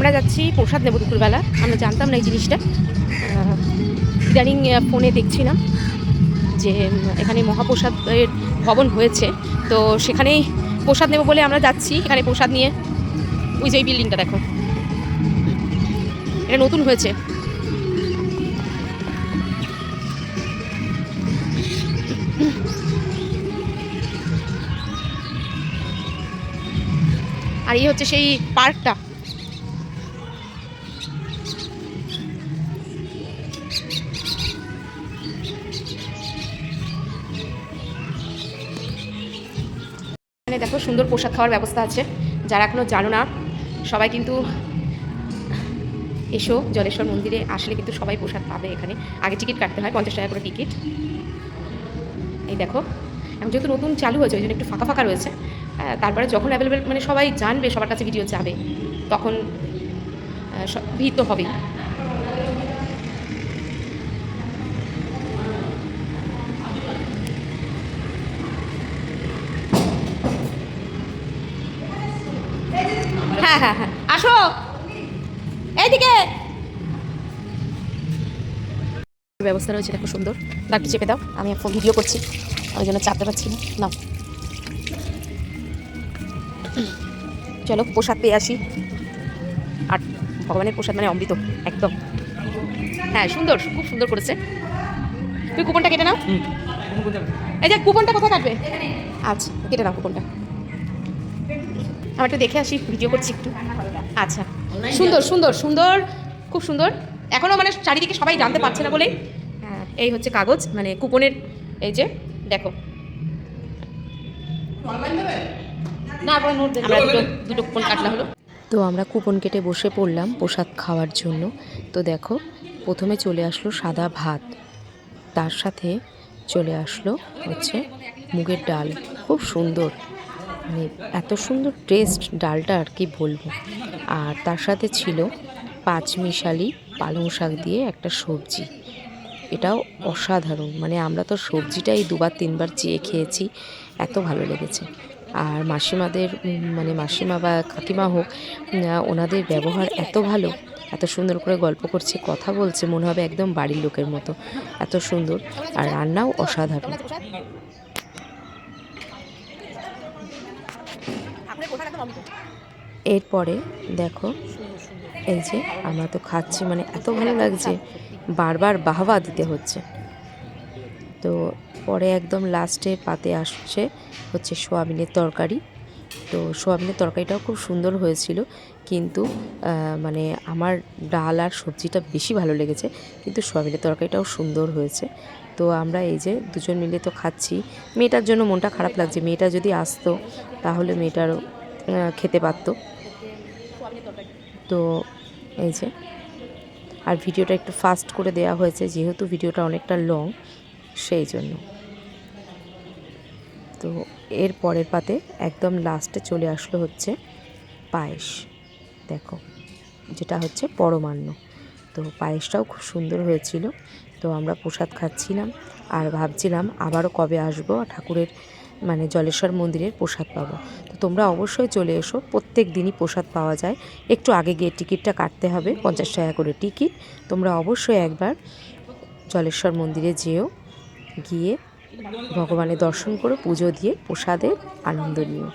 আমরা যাচ্ছি প্রসাদ নেব দুপুরবেলা, আমরা জানতাম না এই জিনিসটা। ইদানিং ফোনে দেখছিলাম যে এখানে মহাপ্রসাদের ভবন হয়েছে। তো সেখানেই প্রসাদ নেব বলে আমরা যাচ্ছি, এখানে প্রসাদ নিয়ে। ওই যে এই বিল্ডিংটা দেখো। এটা নতুন হয়েছে। আর এই হচ্ছে সেই পার্কটা এখানে দেখো সুন্দর পোশাক খাওয়ার ব্যবস্থা আছে। যারা এখনও জানো না, সবাই কিন্তু এসো জলেশ্বর মন্দিরে, আসলে কিন্তু সবাই প্রসাদ পাবে এখানে। আগে টিকিট কাটতে হয়, পঞ্চাশ টাকা করে টিকিট এই দেখো, এখন যেহেতু নতুন চালু হয়েছে, ওই জন্য একটু ফাঁকা ফাঁকা রয়েছে। তারপরে যখন অ্যাভেলেবেল মানে সবাই জানবে, সবার কাছে ভিডিও যাবে, তখন ভিড় তো হবেই। হ্যাঁ হ্যাঁ হ্যাঁ। আসো। এইদিকে। ব্যবস্থা রয়েছে দেখো সুন্দর। দাঁড়টি চেপে দাও। আমি এখন ভিডিও করছি। ওই জন্য চাপতে পারছি না। নাও। চলো প্রসাদ পেয়ে আসি। আর ভগবানের প্রসাদ মানে অমৃত একদম। হ্যাঁ সুন্দর খুব সুন্দর করেছে। তুই কুপনটা কেটে নাও। এই যে কুপনটা কোথায় কাটবে? আচ্ছা কেটে নাও কুপনটা। আমার একটু দেখে আসি ভিডিও করছি একটু। আচ্ছা। সুন্দর সুন্দর সুন্দর খুব সুন্দর। এখনও মানে চারিদিকে সবাই জানতে পারছে না বলেই হ্যাঁ, এই হচ্ছে কাগজ মানে কুপনের এই যে দেখো। আমরা দুটো দুটো কুপন কাটলা হলো তো আমরা কুপন কেটে বসে পড়লাম প্রসাদ খাওয়ার জন্য। তো দেখো প্রথমে চলে আসলো সাদা ভাত। তার সাথে চলে আসলো হচ্ছে মুগের ডাল। খুব সুন্দর। মানে এত সুন্দর টেস্ট ডালটা আর কি বলব। আর তার সাথে ছিল পাঁচমিশালি পালং শাক দিয়ে একটা সবজি। এটাও অসাধারণ মানে আমরা তো সবজিটাই দুবার, তিনবার চেয়ে খেয়েছি, এত ভালো লেগেছে। আর মাসিমাদের মানে মাসিমা বা কাকিমা হোক ওনাদের ব্যবহার এত ভালো, এত সুন্দর করে গল্প করছে, কথা বলছে, মনে হবে একদম বাড়ির লোকের মতো, এত সুন্দর। আর রান্নাও অসাধারণ। এরপরে দেখো, এই যে আমরা তো খাচ্ছি মানে এত ভালো লাগছে, বারবার বাহবা দিতে হচ্ছে। তো পরে একদম লাস্টে পাতে আসছে হচ্ছে সোয়াবিনের তরকারি। তো সোয়াবিনের তরকারিটাও খুব সুন্দর হয়েছিল, কিন্তু মানে আমার ডাল আর সবজিটা বেশি ভালো লেগেছে, কিন্তু সোয়াবিনের তরকারিটাও সুন্দর হয়েছে। তো আমরা এই যে দুজন মিলে তো খাচ্ছি, মেয়েটার জন্য মনটা খারাপ লাগছে, মেয়েটা যদি আসতো, তাহলে মেয়েটারও খেতে পারতো। তো এই যে, আর ভিডিওটা একটু ফাস্ট করে দেওয়া হয়েছে, যেহেতু ভিডিওটা অনেকটা লং সেই জন্য। তো এর পরের পাতে একদম লাস্টে চলে আসলো হচ্ছে পায়েস। দেখো, যেটা হচ্ছে পরমান্ন। তো পায়েসটাও খুব সুন্দর হয়েছিল। তো আমরা প্রসাদ খাচ্ছিলাম আর ভাবছিলাম আবারও কবে আসব? ঠাকুরের মানে জলেশ্বর মন্দিরের প্রসাদ পাবো। তোমরা অবশ্যই চলে এসো। প্রত্যেক দিনই প্রসাদ পাওয়া যায়। একটু আগে গিয়ে টিকিটটা কাটতে হবে, পঞ্চাশ টাকা করে টিকিট। তোমরা অবশ্যই একবার জলেশ্বর মন্দিরে যেও, গিয়ে ভগবানের দর্শন করে, পুজো দিয়ে প্রসাদের আনন্দ নিও।